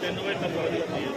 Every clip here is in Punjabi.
ਤਿੰਨ ਵਜੇ ਤੱਕ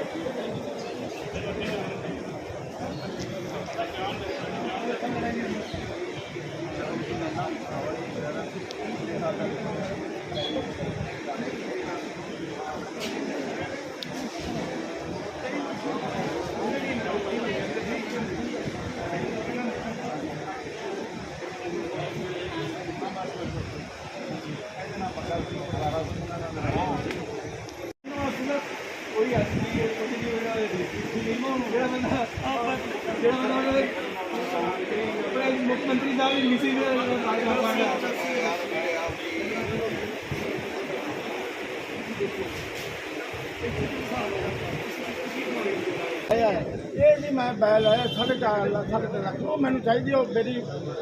ਮੈਂ ਬੈਲ ਆਇਆ ਸਾਢੇ ਚਾਰ ਲੱਖ ਸਾਢੇ ਤਿੰਨ ਲੱਖ ਉਹ ਮੈਨੂੰ ਚਾਹੀਦੀ ਉਹ ਮੇਰੀ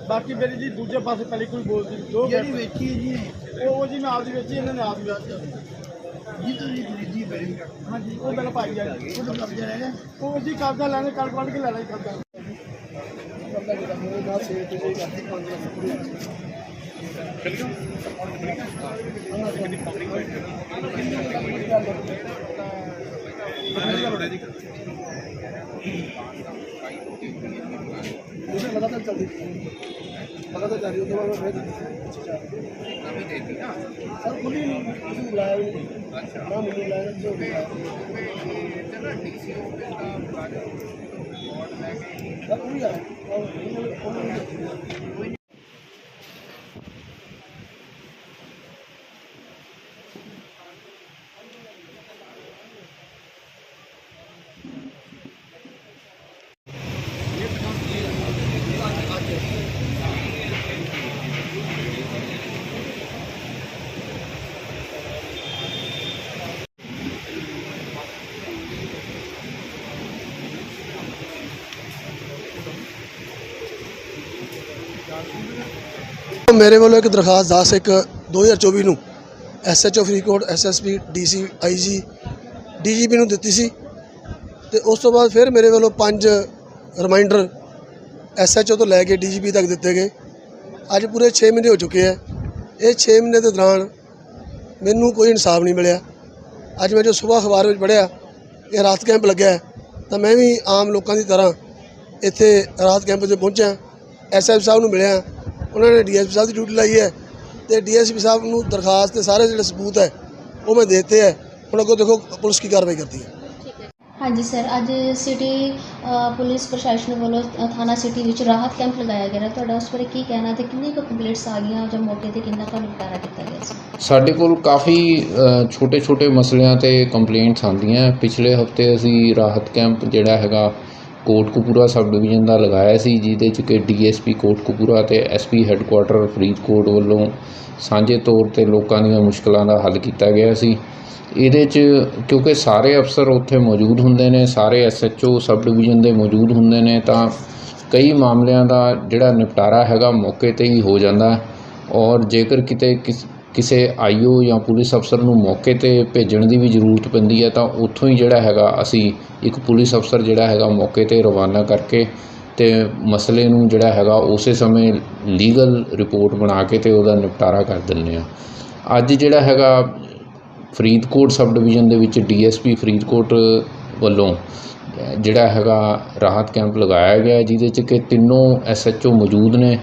ਬਾਕੀ ਮੇਰੀ ਜੀ ਦੂਜੇ ਪਾਸੇ ਪਹਿਲੀ ਕੋਈ ਬੋਲਦੀ ਦੋ ਜਿਹੜੀ ਵੇਚੀ ਹੈ ਜੀ ਉਹ ਉਹ ਜੀ ਮੈਂ ਆਪਦੀ ਵੇਚੀ ਇਹਨਾਂ ਨੇ ਆਪਦੀ ਵੇਚੀ ਜੀ ਤੁਸੀਂ ਖਰੀਦੀ ਪਈ ਹਾਂਜੀ ਉਹ ਮੇਰਾ ਭਾਈ ਆ ਜੀ। ਉਹਦਾ ਕਬਜ਼ਾ ਹੈਗਾ ਉਹ ਜੀ ਕਬਜ਼ਾ ਲੈਣੇ ਕੱਲ ਕੱਢ ਕੇ ਲੈਣਾ ਹੀ ਕਬਜ਼ਾ। ਕਬਜ਼ਾ ਜਿਹੜਾ ਮੇਰੇ ਨਾਲ ਸੇਲ ਤੇ ਜੇ ਕਰਦੇ 5 ਲੱਖ ਪੂਰੇ ਇਹ ਲਗਾਤਾਰ ਚੱਲਦੀ ਲਗਾਤਾਰ ਜਾਰੀ ਉਹਦੇ ਬਾਅਦ ਫਿਰ ਨਵੀਂ ਦੇਤੀ ਨਾ ਸਰ ਖੁੱਲੀ ਨਹੀਂ ਤੁਸੀਂ ਬੁਲਾਇਆ ਵੀ ਮੇਰੇ ਵੱਲੋਂ ਇੱਕ ਦਰਖਾਸਤ 10 ਇੱਕ 2024 ਨੂੰ SHO Faridkot SSP DC IG DGP ਨੂੰ ਦਿੱਤੀ ਸੀ ਤੇ ਉਸ ਤੋਂ ਬਾਅਦ ਫਿਰ ਮੇਰੇ ਵੱਲੋਂ ਪੰਜ ਰਿਮਾਈਂਡਰ ਐਸਐਚਓ ਤੋਂ ਲੈ ਕੇ ਡੀਜੀਪੀ ਤੱਕ ਦਿੱਤੇ ਗਏ। ਅੱਜ ਪੂਰੇ 6 ਮਹੀਨੇ ਹੋ ਚੁੱਕੇ ਆ। ਇਹ 6 ਮਹੀਨੇ ਦੇ ਦੌਰਾਨ ਮੈਨੂੰ ਕੋਈ ਇਨਸਾਫ ਨਹੀਂ ਮਿਲਿਆ। ਅੱਜ ਮੈਂ ਜੋ ਸਵੇਰ ਅਖਬਾਰ ਵਿੱਚ ਪੜ੍ਹਿਆ, ਇਹ ਰਾਤ ਕੈਂਪ ਲੱਗਿਆ ਤਾਂ ਮੈਂ ਵੀ ਆਮ ਲੋਕਾਂ ਦੀ ਤਰ੍ਹਾਂ ਇੱਥੇ ਰਾਤ ਕੈਂਪ 'ਤੇ ਪਹੁੰਚਿਆ। ਐਸਐਫ ਸਾਹਿਬ ਨੂੰ ਮਿਲਿਆ। ਉਹਨਾਂ ਨੇ ਡੀਐਸਪੀ ਸਾਹਿਬ ਦੀ ਡਿਊਟੀ ਲਾਈ ਹੈ ਤੇ ਡੀਐਸਪੀ ਸਾਹਿਬ ਨੂੰ ਦਰਖਾਸਤ ਤੇ ਸਾਰੇ ਜਿਹੜੇ ਸਬੂਤ ਹੈ ਉਹ ਮੈਂ ਦੇਤੇ ਹੈ। ਹੁਣ ਅੱਗੋਂ ਦੇਖੋ ਪੁਲਿਸ ਕੀ ਕਾਰਵਾਈ ਕਰਦੀ ਹੈ। ਹਾਂਜੀ ਸਰ ਅੱਜ ਸਿਟੀ ਪੁਲਿਸ ਪ੍ਰਸ਼ਾਸਨ ਵੱਲੋਂ ਥਾਣਾ ਸਿਟੀ ਵਿੱਚ ਰਾਹਤ ਕੈਂਪ ਲਗਾਇਆ ਗਿਆ ਹੈ। ਤੁਹਾਡਾ ਉਸ ਬਾਰੇ ਕੀ ਕਹਿਣਾ ਤੇ ਕਿੰਨੀ ਕੁ ਕੰਪਲੀਟਸ ਆ ਗਈਆਂ ਜਾਂ ਮੌਕੇ ਤੇ ਕਿੰਨਾ ਕੁ ਨਿਪਟਾਰਾ ਕੀਤਾ ਗਿਆ ਸੀ? ਸਾਡੇ ਕੋਲ ਕਾਫੀ ਛੋਟੇ-ਛੋਟੇ ਮਸਲਿਆਂ ਤੇ ਕੰਪਲੇਂਟਸ ਆਉਂਦੀਆਂ। ਪਿਛਲੇ ਹਫ਼ਤੇ ਅਸੀਂ ਰਾਹਤ ਕੈਂਪ ਜਿਹੜਾ ਹੈਗਾ ਕੋਟਕਪੂਰਾ ਸਬ ਡਿਵੀਜ਼ਨ ਦਾ ਲਗਾਇਆ ਸੀ, ਜਿਹਦੇ ਚ ਕਿ ਡੀਐਸਪੀ ਕੋਟਕਪੂਰਾ ਤੇ ਐਸਪੀ ਹੈੱਡਕੁਆਟਰ ਫਰੀਦਕੋਟ ਵੱਲੋਂ ਸਾਂਝੇ ਤੌਰ ਤੇ ਲੋਕਾਂ ਦੀਆਂ ਮੁਸ਼ਕਲਾਂ ਦਾ ਹੱਲ ਕੀਤਾ ਗਿਆ ਸੀ। ਇਹਦੇ ਚ ਕਿਉਂਕਿ ਸਾਰੇ ਅਫਸਰ ਉੱਥੇ ਮੌਜੂਦ ਹੁੰਦੇ ਨੇ, ਸਾਰੇ ਐਸਐਚਓ ਸਬ ਡਿਵੀਜ਼ਨ ਦੇ ਮੌਜੂਦ ਹੁੰਦੇ ਨੇ, ਤਾਂ ਕਈ ਮਾਮਲਿਆਂ ਦਾ ਜਿਹੜਾ ਨਿਪਟਾਰਾ ਹੈਗਾ ਮੌਕੇ ਤੇ ਹੀ ਹੋ ਜਾਂਦਾ। ਔਰ ਜੇਕਰ ਕਿਤੇ ਕਿਸ ਕਿਸੇ ਆਈਓ ਜਾਂ ਪੁਲਿਸ ਅਫਸਰ ਨੂੰ ਮੌਕੇ ਤੇ ਭੇਜਣ ਦੀ ਵੀ ਜ਼ਰੂਰਤ ਪੈਂਦੀ ਹੈ, ਤਾਂ ਉੱਥੋਂ ਹੀ ਜਿਹੜਾ ਹੈਗਾ ਅਸੀਂ ਇੱਕ ਪੁਲਿਸ ਅਫਸਰ ਜਿਹੜਾ ਹੈਗਾ ਮੌਕੇ ਤੇ ਰਵਾਨਾ ਕਰਕੇ ਅਤੇ ਮਸਲੇ ਨੂੰ ਜਿਹੜਾ ਹੈਗਾ ਉਸੇ ਸਮੇਂ ਲੀਗਲ ਰਿਪੋਰਟ ਬਣਾ ਕੇ ਅਤੇ ਉਹਦਾ ਨਿਪਟਾਰਾ ਕਰ ਦਿੰਦੇ ਹਾਂ। ਅੱਜ ਜਿਹੜਾ ਹੈਗਾ ਫਰੀਦਕੋਟ ਸਬ ਡਿਵੀਜ਼ਨ ਦੇ ਵਿੱਚ ਡੀਐਸਪੀ ਫਰੀਦਕੋਟ ਵੱਲੋਂ ਜਿਹੜਾ ਹੈਗਾ ਰਾਹਤ ਕੈਂਪ ਲਗਾਇਆ ਗਿਆ ਜਿਹਦੇ 'ਚ ਕਿ ਤਿੰਨੋਂ ਐਸਐਚਓ ਮੌਜੂਦ ਨੇ।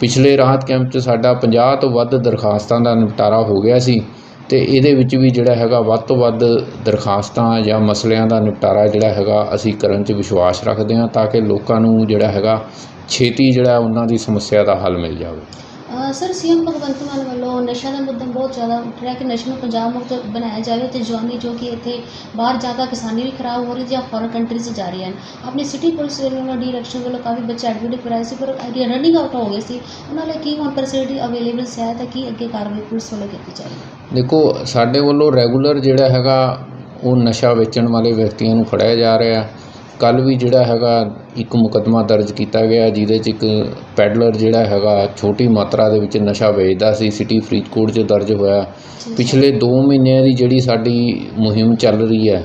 ਪਿਛਲੇ ਰਾਹਤ ਕੈਂਪ 'ਚ ਸਾਡਾ 50 ਤੋਂ ਵੱਧ ਦਰਖਾਸਤਾਂ ਦਾ ਨਿਪਟਾਰਾ ਹੋ ਗਿਆ ਸੀ ਤੇ ਇਹਦੇ ਵਿੱਚ ਵੀ ਜਿਹੜਾ ਹੈਗਾ ਵੱਧ ਤੋਂ ਵੱਧ ਦਰਖਾਸਤਾਂ ਜਾਂ ਮਸਲਿਆਂ ਦਾ ਨਿਪਟਾਰਾ ਜਿਹੜਾ ਹੈਗਾ ਅਸੀਂ ਕਰਨ 'ਚ ਵਿਸ਼ਵਾਸ ਰੱਖਦੇ ਹਾਂ ਤਾਂ ਕਿ ਲੋਕਾਂ ਨੂੰ ਜਿਹੜਾ ਹੈਗਾ ਛੇਤੀ ਜਿਹੜਾ ਉਹਨਾਂ ਦੀ ਸਮੱਸਿਆ ਦਾ ਹੱਲ ਮਿਲ ਜਾਵੇ। ਸਰ, ਸੀਐਮ ਭਗਵੰਤ ਮਾਨ ਵੱਲੋਂ ਨਸ਼ਿਆਂ ਦਾ ਮੁੱਦਾ ਬਹੁਤ ਜ਼ਿਆਦਾ ਉੱਠ ਰਿਹਾ ਕਿ ਨਸ਼ੇ ਨੂੰ ਪੰਜਾਬ ਮੁਕਤ ਬਣਾਇਆ ਜਾਵੇ ਤੇ ਜਵਾਨੀ ਜੋ ਕਿ ਇੱਥੇ ਬਾਹਰ ਜਾ ਕੇ ਕਿਸਾਨੀ ਵੀ ਖਰਾਬ ਹੋ ਰਹੀ ਜਾਂ ਫੋਰਨ ਕੰਟਰੀਜ਼ 'ਚ ਜਾ ਰਹੀ ਹਨ। ਆਪਣੀ ਸਿਟੀ ਪੁਲਿਸ ਵੱਲੋਂ ਡੀਰੈਕਸ਼ਨ ਵੱਲੋਂ ਕਾਫੀ ਬੱਚੇ ਐਡਮਿਟ ਕਰਾਏ ਸੀ, ਪਰ ਰਨਿੰਗ ਆਊਟ ਹੋ ਗਏ ਸੀ। ਉਹਨਾਂ ਲਈ ਕੀ ਹੁਣ ਫੈਸਿਲਿਟੀ ਅਵੇਲੇਬਲ ਹੈ ਤਾਂ ਕੀ ਅੱਗੇ ਕਾਰਵਾਈ ਪੁਲਿਸ ਵੱਲੋਂ ਕੀਤੀ ਜਾਏਗੀ ਦੇਖੋ, ਸਾਡੇ ਵੱਲੋਂ ਰੈਗੂਲਰ ਜਿਹੜਾ ਹੈਗਾ, ਉਹ ਨਸ਼ਾ ਵੇਚਣ ਵਾਲੇ ਵਿਅਕਤੀਆਂ ਨੂੰ ਫੜਿਆ ਜਾ ਰਿਹਾ। ਕੱਲ ਵੀ ਜਿਹੜਾ ਹੈਗਾ ਇੱਕ ਮੁਕੱਦਮਾ ਦਰਜ ਕੀਤਾ ਗਿਆ ਜਿਹਦੇ 'ਚ ਇੱਕ ਪੈਡਲਰ ਜਿਹੜਾ ਹੈਗਾ ਛੋਟੀ ਮਾਤਰਾ ਦੇ ਵਿੱਚ ਨਸ਼ਾ ਵੇਚਦਾ ਸੀ ਸਿਟੀ ਫਰੀਦਕੋਟ 'ਚ ਦਰਜ ਹੋਇਆ। ਪਿਛਲੇ 2 ਮਹੀਨਿਆਂ ਦੀ ਜਿਹੜੀ ਸਾਡੀ ਮੁਹਿੰਮ ਚੱਲ ਰਹੀ ਹੈ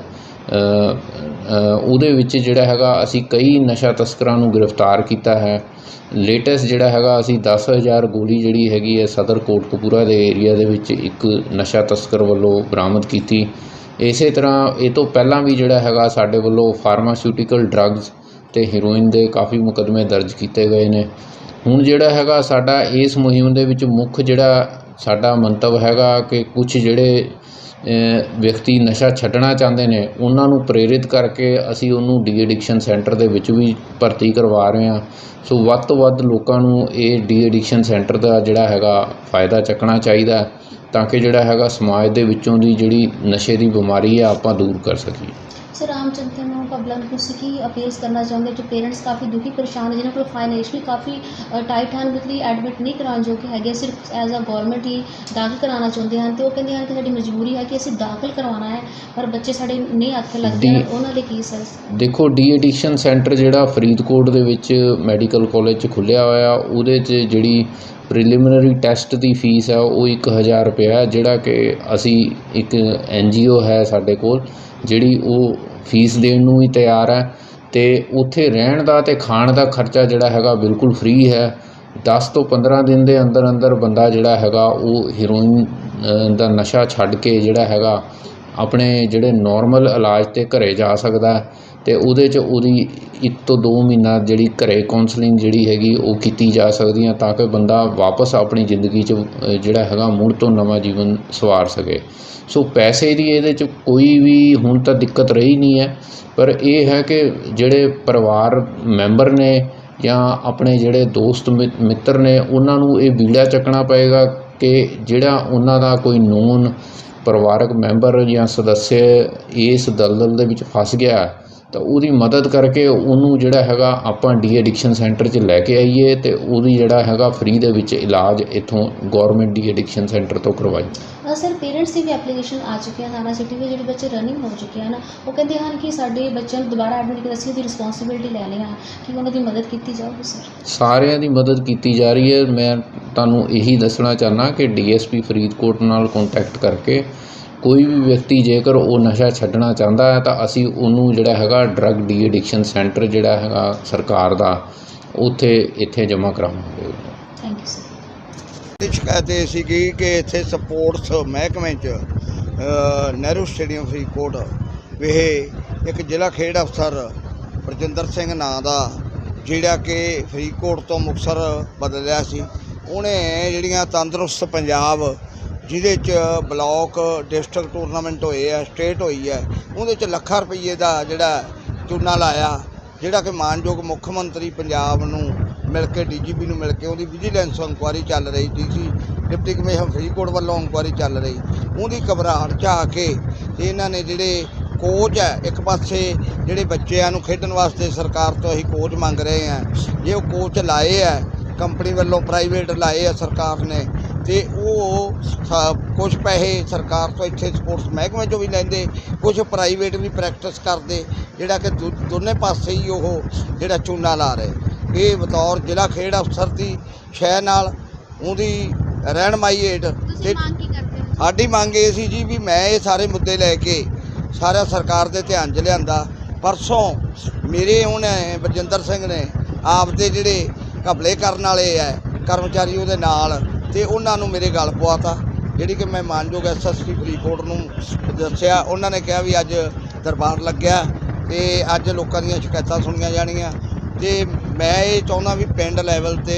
ਉਹਦੇ ਵਿੱਚ ਜਿਹੜਾ ਹੈਗਾ ਅਸੀਂ ਕਈ ਨਸ਼ਾ ਤਸਕਰਾਂ ਨੂੰ ਗ੍ਰਿਫਤਾਰ ਕੀਤਾ ਹੈ। ਲੇਟੈਸਟ ਜਿਹੜਾ ਹੈਗਾ ਅਸੀਂ 10000 ਗੋਲੀ ਜਿਹੜੀ ਹੈਗੀ ਹੈ ਸਦਰ ਕੋਟਕਪੂਰਾ ਦੇ ਏਰੀਆ ਦੇ ਵਿੱਚ ਇੱਕ ਨਸ਼ਾ ਤਸਕਰ ਵੱਲੋਂ ਬਰਾਮਦ ਕੀਤੀ। ਇਸੇ ਤਰ੍ਹਾਂ ਇਹ ਤੋਂ ਪਹਿਲਾਂ ਵੀ ਜਿਹੜਾ ਹੈਗਾ ਸਾਡੇ ਵੱਲੋਂ ਫਾਰਮਾਸਿਊਟੀਕਲ ਡਰੱਗਸ ਤੇ ਹੀਰੋਇਨ ਦੇ ਕਾਫੀ ਮੁਕੱਦਮੇ ਦਰਜ ਕੀਤੇ ਗਏ ਨੇ। ਹੁਣ ਜਿਹੜਾ ਹੈਗਾ ਸਾਡਾ ਇਸ ਮੁਹਿੰਮ ਦੇ ਵਿੱਚ ਮੁੱਖ ਜਿਹੜਾ ਸਾਡਾ ਮੰਤਵ ਹੈਗਾ ਕਿ ਕੁਝ ਜਿਹੜੇ ਵਿਅਕਤੀ ਨਸ਼ਾ ਛੱਡਣਾ ਚਾਹੁੰਦੇ ਨੇ, ਉਹਨਾਂ ਨੂੰ ਪ੍ਰੇਰਿਤ ਕਰਕੇ ਅਸੀਂ ਉਹਨੂੰ ਡੀ ਐਡਿਕਸ਼ਨ ਸੈਂਟਰ ਦੇ ਵਿੱਚ ਵੀ ਭਰਤੀ ਕਰਵਾ ਰਹੇ ਹਾਂ। ਸੋ ਵੱਧ ਤੋਂ ਵੱਧ ਲੋਕਾਂ ਨੂੰ ਇਹ ਡੀ ਐਡਿਕਸ਼ਨ ਸੈਂਟਰ ਦਾ ਜਿਹੜਾ ਹੈਗਾ ਫਾਇਦਾ ਚੱਕਣਾ ਚਾਹੀਦਾ ਤਾਂ ਕਿ ਜਿਹੜਾ ਹੈਗਾ ਸਮਾਜ ਦੇ ਵਿੱਚੋਂ ਦੀ ਜਿਹੜੀ ਨਸ਼ੇ ਦੀ ਬਿਮਾਰੀ ਹੈ ਆਪਾਂ ਦੂਰ ਕਰ ਸਕੀਏ। ਸਰ ਆਮ ਜਨਤਾ ਨੂੰ ਪਬਲਿਕ ਨੂੰ ਤੁਸੀਂ ਕੀ ਅਪੀਲਸ ਕਰਨਾ ਚਾਹੁੰਦੇ? ਜੋ ਪੇਰੈਂਟਸ ਕਾਫੀ ਦੁਖੀ ਪਰੇਸ਼ਾਨ ਹੈ ਜਿਨ੍ਹਾਂ ਕੋਲ ਫਾਈਨੈਂਸ਼ਲੀ ਕਾਫੀ ਟਾਈਟ ਹਨ ਵਿਦਲੀ ਐਡਮਿਟ ਨਹੀਂ ਕਰਾਉਣ ਜੋ ਕਿ ਹੈਗੇ ਸਿਰਫ ਐਜ਼ ਅ ਗਵਰਨਮੈਂਟ ਹੀ ਦਾਖਲ ਕਰਾਉਣਾ ਚਾਹੁੰਦੇ ਹਨ। ਤੇ ਉਹ ਕਹਿੰਦੇ ਹਨ ਕਿ ਸਾਡੀ ਮਜਬੂਰੀ ਹੈ ਕਿ ਅਸੀਂ ਦਾਖਲ ਕਰਵਾਉਣਾ ਹੈ ਪਰ ਬੱਚੇ ਸਾਡੇ ਨਹੀਂ ਆਖੇ ਲੱਗਦੇ ਹਨ। ਉਹਨਾਂ ਲਈ ਕੀ ਸਰ? ਦੇਖੋ ਡੀ ਐਡਿਕਸ਼ਨ ਸੈਂਟਰ ਜਿਹੜਾ ਫਰੀਦਕੋਟ ਦੇ ਵਿੱਚ ਮੈਡੀਕਲ ਕਾਲਜ 'ਚ ਖੁੱਲਿਆ ਹੋਇਆ ਉਹਦੇ 'ਚ ਜਿਹੜੀ ਪ੍ਰੀਲਿਮਿਨਰੀ ਟੈਸਟ ਦੀ ਫੀਸ ਹੈ ਉਹ ਇੱਕ ਹਜ਼ਾਰ ਰੁਪਇਆ ਹੈ, ਜਿਹੜਾ ਕਿ ਅਸੀਂ ਇੱਕ ਐਨ ਜੀ ਓ ਹੈ ਸਾਡੇ ਕੋਲ, ਜਿਹੜੀ ਉਹ ਫੀਸ ਦੇਣ ਨੂੰ ਵੀ ਤਿਆਰ ਹੈ। ਅਤੇ ਉੱਥੇ ਰਹਿਣ ਦਾ ਅਤੇ ਖਾਣ ਦਾ ਖਰਚਾ ਜਿਹੜਾ ਹੈਗਾ ਬਿਲਕੁਲ ਫ੍ਰੀ ਹੈ। ਦਸ ਤੋਂ 15 ਦਿਨ ਦੇ ਅੰਦਰ ਅੰਦਰ ਬੰਦਾ ਜਿਹੜਾ ਹੈਗਾ, ਉਹ ਹੀਰੋਇਨ ਦਾ ਨਸ਼ਾ ਛੱਡ ਕੇ ਜਿਹੜਾ ਹੈਗਾ, ਆਪਣੇ ਜਿਹੜੇ ਨੋਰਮਲ ਇਲਾਜ ਤੇ ਘਰ ਜਾ ਸਕਦਾ ਅਤੇ ਉਹਦੇ 'ਚ ਉਹਦੀ ਇੱਕ ਤੋਂ ਦੋ ਮਹੀਨਾ ਜਿਹੜੀ ਘਰ ਕੌਂਸਲਿੰਗ ਜਿਹੜੀ ਹੈਗੀ, ਉਹ ਕੀਤੀ ਜਾ ਸਕਦੀ ਹੈ ਤਾਂ ਕਿ ਬੰਦਾ ਵਾਪਸ ਆਪਣੀ ਜ਼ਿੰਦਗੀ 'ਚ ਜਿਹੜਾ ਹੈਗਾ ਮੁੜ ਤੋਂ ਨਵਾਂ ਜੀਵਨ ਸਵਾਰ ਸਕੇ। ਸੋ ਪੈਸੇ ਦੀ ਇਹਦੇ 'ਚ ਕੋਈ ਵੀ ਹੁਣ ਤਾਂ ਦਿੱਕਤ ਰਹੀ ਨਹੀਂ ਹੈ, ਪਰ ਇਹ ਹੈ ਕਿ ਜਿਹੜੇ ਪਰਿਵਾਰ ਮੈਂਬਰ ਨੇ ਜਾਂ ਆਪਣੇ ਜਿਹੜੇ ਦੋਸਤ ਮਿ- ਮਿੱਤਰ ਨੇ, ਉਹਨਾਂ ਨੂੰ ਇਹ ਬੀੜਾ ਚੱਕਣਾ ਪਏਗਾ ਕਿ ਜਿਹੜਾ ਉਹਨਾਂ ਦਾ ਕੋਈ ਨੂਨ ਪਰਿਵਾਰਕ ਮੈਂਬਰ ਜਾਂ ਸਦੱਸਿਆ ਇਸ ਦਲਦਲ ਦੇ ਵਿੱਚ ਫਸ ਗਿਆ ਤਾਂ ਉਹਦੀ ਮਦਦ ਕਰਕੇ ਉਹਨੂੰ ਜਿਹੜਾ ਹੈਗਾ ਆਪਾਂ ਡੀ ਐਡਿਕਸ਼ਨ ਸੈਂਟਰ 'ਚ ਲੈ ਕੇ ਆਈਏ ਤੇ ਉਹਦੀ ਜਿਹੜਾ ਹੈਗਾ ਫ੍ਰੀ ਦੇ ਵਿੱਚ ਇਲਾਜ ਇੱਥੋਂ ਗਵਰਨਮੈਂਟ ਡੀ ਐਡਿਕਸ਼ਨ ਸੈਂਟਰ ਤੋਂ ਕਰਵਾਈ। ਸਰ ਪੇਰੈਂਟਸ ਦੀ ਵੀ ਐਪਲੀਕੇਸ਼ਨ ਆ ਚੁੱਕੀ ਹੈ ਥਾਣਾ ਸਿਟੀ ਵਿੱਚ ਜਿਹੜੇ ਬੱਚੇ ਰਨਿੰਗ ਹੋ ਚੁੱਕੇ ਹਨ ਉਹ ਕਹਿੰਦੇ ਹਨ ਕਿ ਸਾਡੇ ਬੱਚਿਆਂ ਨੂੰ ਦੁਬਾਰਾ ਐਡਮਿਟ ਕੀਤਾ ਅਸੀਂ ਉਹਦੀ ਰਿਸਪੌਂਸਿਬਿਲਟੀ ਲੈ ਲਈ ਹੈ। ਕਿ ਉਹਨਾਂ ਦੀ ਮਦਦ ਕੀਤੀ ਜਾਊਗੀ ਸਰ? ਸਾਰਿਆਂ ਦੀ ਮਦਦ ਕੀਤੀ ਜਾ ਰਹੀ ਹੈ। ਮੈਂ ਤੁਹਾਨੂੰ ਇਹੀ ਦੱਸਣਾ ਚਾਹਨਾ ਕਿ ਡੀਐਸਪੀ ਫਰੀਦਕੋਟ ਨਾਲ ਕੰਟੈਕਟ ਕਰਕੇ ਕੋਈ ਵੀ ਵਿਅਕਤੀ ਜੇਕਰ ਉਹ ਨਸ਼ਾ ਛੱਡਣਾ ਚਾਹੁੰਦਾ ਹੈ ਤਾਂ ਅਸੀਂ ਉਹਨੂੰ ਜਿਹੜਾ ਹੈਗਾ ਡਰੱਗ ਡੀ ਐਡਿਕਸ਼ਨ ਸੈਂਟਰ ਜਿਹੜਾ ਹੈਗਾ ਸਰਕਾਰ ਦਾ ਉੱਥੇ ਇੱਥੇ ਜਮ੍ਹਾਂ ਕਰਾਵਾਂਗੇ। ਥੈਂਕ ਯੂ ਸਰ ਦੀ ਸ਼ਿਕਾਇਤ ਇਹ ਸੀਗੀ ਕਿ ਇੱਥੇ ਸਪੋਰਟਸ ਮਹਿਕਮੇ 'ਚ ਨਹਿਰੂ ਸਟੇਡੀਅਮ ਫਰੀਦਕੋਟ ਵਿਖੇ ਇੱਕ ਜ਼ਿਲ੍ਹਾ ਖੇਡ ਅਫਸਰ ਪ੍ਰਜਿੰਦਰ ਸਿੰਘ ਨਾਂ ਦਾ ਜਿਹੜਾ ਕਿ ਫਰੀਦਕੋਟ ਤੋਂ ਮੁਕਤਸਰ ਬਦਲਿਆ ਸੀ। ਉਹਨੇ ਜਿਹੜੀਆਂ ਤੰਦਰੁਸਤ ਪੰਜਾਬ ਜਿਹਦੇ 'ਚ ਬਲਾਕ ਡਿਸਟ੍ਰਿਕਟ ਟੂਰਨਾਮੈਂਟ ਹੋਏ ਆ, ਸਟੇਟ ਹੋਈ ਹੈ ਉਹਦੇ 'ਚ ਲੱਖਾਂ ਰੁਪਏ ਦਾ ਜਿਹੜਾ ਚੂਨਾ ਲਾਇਆ, ਜਿਹੜਾ ਕਿ ਮਾਨਯੋਗ ਮੁੱਖ ਮੰਤਰੀ ਪੰਜਾਬ ਨੂੰ ਮਿਲ ਕੇ, ਡੀਜੀਪੀ ਨੂੰ ਮਿਲ ਕੇ ਉਹਦੀ ਵਿਜੀਲੈਂਸ ਇਨਕੁਆਰੀ ਚੱਲ ਰਹੀ ਡੀਸੀ ਡਿਪਟੀ ਕਮਿਸ਼ਨਰ ਫਰੀਦਕੋਟ ਵੱਲੋਂ ਇਨਕੁਆਰੀ ਚੱਲ ਰਹੀ। ਉਹਦੀ ਘਬਰਾਹਟ 'ਚ ਆ ਕੇ ਇਹਨਾਂ ਨੇ ਜਿਹੜੇ ਕੋਚ ਹੈ ਇੱਕ ਪਾਸੇ ਜਿਹੜੇ ਬੱਚਿਆਂ ਨੂੰ ਖੇਡਣ ਵਾਸਤੇ ਸਰਕਾਰ ਤੋਂ ਅਸੀਂ ਕੋਚ ਮੰਗ ਰਹੇ ਆ, ਜੇ ਉਹ ਕੋਚ ਲਾਏ ਆ ਕੰਪਨੀ ਵੱਲੋਂ ਪ੍ਰਾਈਵੇਟ ਲਾਏ ਆ ਸਰਕਾਰ ਨੇ ਤੇ ਉਹ ਕੁਝ ਪੈਸੇ ਸਰਕਾਰ ਤੋਂ ਇੱਥੇ ਸਪੋਰਟਸ ਮਹਿਕਮੇ ਚੋਂ ਵੀ ਲੈਂਦੇ ਕੁਝ ਪ੍ਰਾਈਵੇਟ ਵੀ ਪ੍ਰੈਕਟਿਸ ਕਰਦੇ ਜਿਹੜਾ ਕਿ ਦੋ- ਦੋਨੇ ਪਾਸੇ ਹੀ ਉਹ ਜਿਹੜਾ ਚੂਨਾ ਲਾ ਰਹੇ। ਇਹ ਬਤੌਰ ਜ਼ਿਲ੍ਹਾ ਖੇਡ ਅਫਸਰ ਦੀ ਸ਼ਹਿ ਨਾਲ ਉਹਦੀ ਰਹਿਨਮਾਈ ਹੇਠ ਤੇ ਸਾਡੀ ਮੰਗ ਇਹ ਸੀ ਜੀ ਵੀ ਮੈਂ ਇਹ ਸਾਰੇ ਮੁੱਦੇ ਲੈ ਕੇ ਸਾਰਾ ਸਰਕਾਰ ਦੇ ਧਿਆਨ 'ਚ ਲਿਆਂਦਾ। ਪਰਸੋਂ ਮੇਰੇ ਉਹਨੇ ਬਰਜਿੰਦਰ ਸਿੰਘ ਨੇ ਆਪ ਦੇ ਜਿਹੜੇ ਘਪਲੇ ਕਰਨ ਵਾਲੇ ਐ ਕਰਮਚਾਰੀ ਉਹਦੇ ਨਾਲ ਤੇ ਉਹਨਾਂ ਨੂੰ ਮੇਰੇ ਗੱਲ ਪਵਾਤਾ। ਜਿਹੜੀ ਕਿ ਮੈਂ ਮਾਨਯੋਗ ਐਸਐਸਪੀ ਫਰੀਦਕੋਟ ਨੂੰ ਦੱਸਿਆ, ਉਹਨਾਂ ਨੇ ਕਿਹਾ ਵੀ ਅੱਜ ਦਰਬਾਰ ਲੱਗਿਆ ਤੇ ਅੱਜ ਲੋਕਾਂ ਦੀਆਂ ਸ਼ਿਕਾਇਤਾਂ ਸੁਣੀਆਂ ਜਾਣੀਆਂ। ਤੇ ਮੈਂ ਇਹ ਚਾਹੁੰਦਾ ਵੀ ਪਿੰਡ ਲੈਵਲ ਤੇ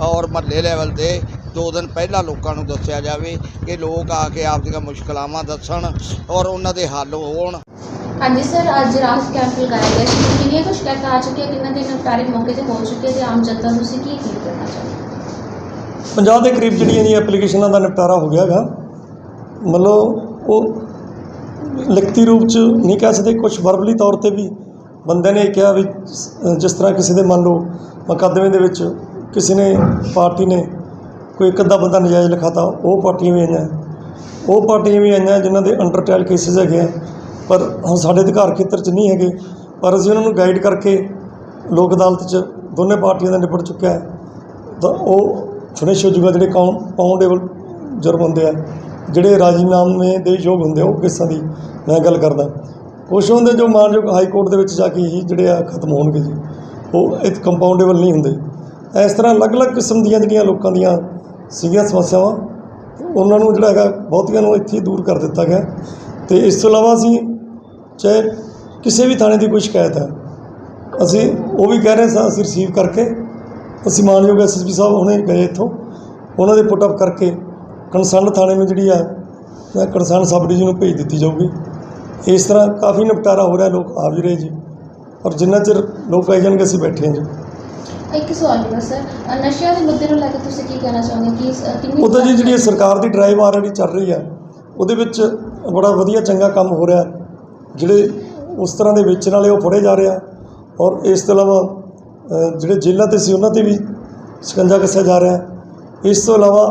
ਔਰ ਮਹੱਲੇ ਲੈਵਲ ਤੇ ਦੋ ਦਿਨ ਪਹਿਲਾਂ ਲੋਕਾਂ ਨੂੰ ਦੱਸਿਆ ਜਾਵੇ ਕਿ ਲੋਕ ਆ ਕੇ ਆਪਦੀਆਂ ਮੁਸ਼ਕਲਾਵਾਂ ਦੱਸਣ ਔਰ ਉਹਨਾਂ ਦੇ ਹੱਲ ਹੋਣ। ਹਾਂਜੀ ਸਰ, ਅੱਜ ਰਾਹਤ ਕੈਂਪ ਲਗਾਇਆ ਗਿਆ ਸੀ। ਕਿੰਨੀਆਂ ਕੁ ਸ਼ਿਕਾਇਤਾਂ ਆ ਚੁੱਕੀਆਂ, ਕਿੰਨਾਂ ਦੇ ਨਿਪਟਾਰੇ ਮੌਕੇ ਤੇ ਹੋ ਚੁੱਕੇ ਤੇ ਆਮ ਜਨਤਾ ਨੂੰ ਤੁਸੀਂ ਕੀ ਅਪੀਲ ਕਰਨਾ ਚਾਹੁੰਦੇ ਪੰਜਾਹ ਦੇ ਕਰੀਬ ਜਿਹੜੀਆਂ ਦੀਆਂ ਐਪਲੀਕੇਸ਼ਨਾਂ ਦਾ ਨਿਪਟਾਰਾ ਹੋ ਗਿਆ ਹੈਗਾ। ਮਤਲਬ ਉਹ ਲਿਖਤੀ ਰੂਪ ਚ ਨਹੀਂ ਕਹਿ ਸਕਦੇ ਕੁਝ ਵਰਬਲੀ ਤੌਰ ਤੇ ਵੀ ਬੰਦੇ ਨੇ ਕਿਹਾ ਵੀ, ਜਿਸ ਤਰ੍ਹਾਂ ਕਿਸੇ ਦੇ ਮੰਨ ਲਓ ਮੁਕੱਦਮੇ ਦੇ ਵਿੱਚ ਕਿਸੇ ਨੇ, ਪਾਰਟੀ ਨੇ ਕੋਈ ਇੱਕ ਅੱਧਾ ਬੰਦਾ ਨਜਾਇਜ਼ ਲਿਖਾਤਾ, ਉਹ ਪਾਰਟੀਆਂ ਵੀ ਆਈਆਂ। ਉਹ ਪਾਰਟੀਆਂ ਵੀ ਆਈਆਂ ਜਿਨ੍ਹਾਂ ਦੇ ਅੰਡਰ ਟ੍ਰਾਇਲ ਕੇਸਿਸ ਹੈਗੇ ਆ, ਪਰ ਹੁਣ ਸਾਡੇ ਅਧਿਕਾਰ ਖੇਤਰ 'ਚ ਨਹੀਂ ਹੈਗੇ, ਪਰ ਅਸੀਂ ਉਹਨਾਂ ਨੂੰ ਗਾਈਡ ਕਰਕੇ ਲੋਕ ਅਦਾਲਤ 'ਚ ਦੋਨੇ ਪਾਰਟੀਆਂ ਦਾ ਨਿਪਟ ਚੁੱਕਿਆ ਹੈ। ਤਾਂ ਉਹ ਫਿਨਿਸ਼ ਹੋ ਜਿਹੜੇ ਕਾਉਂ ਜੁਰਮ ਹੁੰਦੇ ਆ? ਜਿਹੜੇ ਰਾਜੀਨਾਮੇ ਦੇ ਯੋਗ ਹੁੰਦੇ ਆ, ਉਹ ਕੇਸਾਂ ਦੀ? ਮੈਂ ਗੱਲ ਕਰਦਾ। ਕੁਛ ਹੁੰਦੇ ਜੋ ਮਾਨਯੋਗ ਹਾਈ ਕੋਰਟ ਦੇ ਵਿੱਚ ਜਾ ਕੇ ਹੀ ਜਿਹੜੇ ਆ ਖਤਮ ਹੋਣਗੇ ਜੀ, ਉਹ ਇੱਕ ਕੰਪਾਊਂਡੇਬਲ ਨਹੀਂ ਹੁੰਦੇ। ਇਸ ਤਰ੍ਹਾਂ ਅਲੱਗ-ਅਲੱਗ ਕਿਸਮ ਦੀਆਂ ਜਿਹੜੀਆਂ ਲੋਕਾਂ ਦੀਆਂ ਸੀਗੀਆਂ ਸਮੱਸਿਆਵਾਂ, ਉਹਨਾਂ ਨੂੰ ਜਿਹੜਾ ਹੈਗਾ, ਬਹੁਤੀਆਂ ਨੂੰ ਇੱਥੇ ਦੂਰ ਕਰ ਦਿੱਤਾ ਗਿਆ। ਤੇ ਇਸ ਤੋਂ ਇਲਾਵਾ ਅਸੀਂ ਚਾਹੇ ਕਿਸੇ ਵੀ ਥਾਣੇ ਦੀ ਕੋਈ ਸ਼ਿਕਾਇਤ ਹੈ, ਅਸੀਂ ਉਹ ਵੀ ਕਹਿ ਰਹੇ ਸਾਂ, ਅਸੀਂ ਰਿਸੀਵ ਕਰਕੇ ਅਸੀਂ ਮਾਨਯੋਗ ਐਸਐਸਪੀ ਸਾਹਿਬ ਹੁਣੇ ਗਏ ਇੱਥੋਂ। ਉਹਨਾਂ ਦੇ ਪੁੱਟ ਅਪ ਕਰਕੇ ਕੰਸਰਨ ਥਾਣੇ ਨੂੰ ਜਿਹੜੀ ਆ ਕੰਸਰਨ ਸਬ ਡਿਵੀਜ਼ਨ ਨੂੰ ਭੇਜ ਦਿੱਤੀ ਜਾਊਗੀ। ਇਸ ਤਰ੍ਹਾਂ ਕਾਫੀ ਨਿਪਟਾਰਾ ਹੋ ਰਿਹਾ ਲੋਕ ਆ ਵੀ ਰਹੇ ਜੀ। ਔਰ ਜਿੰਨਾ ਚਿਰ ਲੋਕ ਆਈ ਜਾਣਗੇ ਅਸੀਂ ਬੈਠੇ ਹਾਂ ਜੀ। ਇੱਕ ਸਵਾਲ ਹੈ ਸਰ ਨਸ਼ਿਆਂ ਦੇ ਮੁੱਦੇ ਨੂੰ ਲੈ ਕੇ ਤੁਸੀਂ ਕੀ ਕਹਿਣਾ ਚਾਹੁੰਦੇ ਕਿ ਕਿੰਨੀ ਉਹ ਤਾਂ ਜੀ ਜਿਹੜੀ ਸਰਕਾਰ ਦੀ ਡਰਾਈਵ ਆਲਰੇਡੀ ਚੱਲ ਰਹੀ ਆ ਉਹਦੇ ਵਿੱਚ ਬੜਾ ਵਧੀਆ ਚੰਗਾ ਕੰਮ ਹੋ ਰਿਹਾ। ਜਿਹੜੇ ਉਸ ਤਰ੍ਹਾਂ ਦੇ ਵੇਚਣ ਵਾਲੇ ਉਹ ਫੜੇ ਜਾ ਰਹੇ ਆ। ਔਰ ਇਸ ਤੋਂ ਇਲਾਵਾ ਜਿਹੜੇ ਜੇਲ੍ਹਾਂ ਤੇ ਸੀ, ਉਹਨਾਂ ਤੇ ਵੀ ਸ਼ਿਕੰਜਾ ਕੱਸਿਆ ਜਾ ਰਿਹਾ ਇਸ ਤੋਂ ਇਲਾਵਾ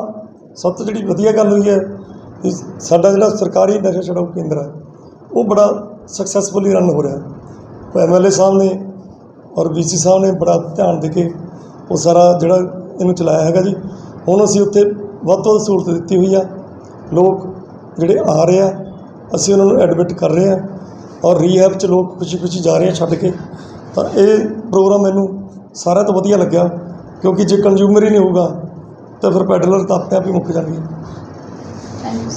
ਸਭ ਤੋਂ ਜਿਹੜੀ ਵਧੀਆ ਗੱਲ ਹੋਈ ਹੈ ਕਿ ਸਾਡਾ ਜਿਹੜਾ ਸਰਕਾਰੀ ਨਸ਼ਾ ਛਡਾਊ ਕੇਂਦਰ ਹੈ, ਉਹ ਬੜਾ ਸਕਸੈਸਫੁਲੀ ਰਨ ਹੋ ਰਿਹਾ ਐਮਐਲਏ ਸਾਹਿਬ ਨੇ ਔਰ ਵੀਸੀ ਸਾਹਿਬ ਨੇ ਬੜਾ ਧਿਆਨ ਦੇ ਕੇ ਉਹ ਸਾਰਾ ਜਿਹੜਾ ਇਹਨੂੰ ਚਲਾਇਆ ਹੈਗਾ ਜੀ। ਹੁਣ ਅਸੀਂ ਉੱਥੇ ਵੱਧ ਤੋਂ ਵੱਧ ਸਹੂਲਤ ਦਿੱਤੀ ਹੋਈ ਆ। ਲੋਕ ਜਿਹੜੇ ਆ ਰਹੇ ਆ, ਅਸੀਂ ਉਹਨਾਂ ਨੂੰ ਐਡਮਿਟ ਕਰ ਰਹੇ ਆ। ਔਰ ਰੀਹੈਬ 'ਚ ਲੋਕ ਖੁਸ਼ੀ ਖੁਸ਼ੀ ਜਾ ਰਹੇ ਆ ਛੱਡ ਕੇ। ਤਾਂ ਇਹ ਪ੍ਰੋਗਰਾਮ ਮੈਨੂੰ ਸਾਰਿਆਂ ਤੋਂ ਵਧੀਆ ਲੱਗਿਆ, ਕਿਉਂਕਿ ਜੇ ਕੰਜ਼ਿਊਮਰ ਹੀ ਨਹੀਂ ਹੋਊਗਾ, ਤਾਂ ਫਿਰ ਪੈਡਲਰ ਤਾਂ ਆਪਣੇ ਆਪ ਹੀ ਮੁੱਕ ਜਾਣਗੇ। Thank you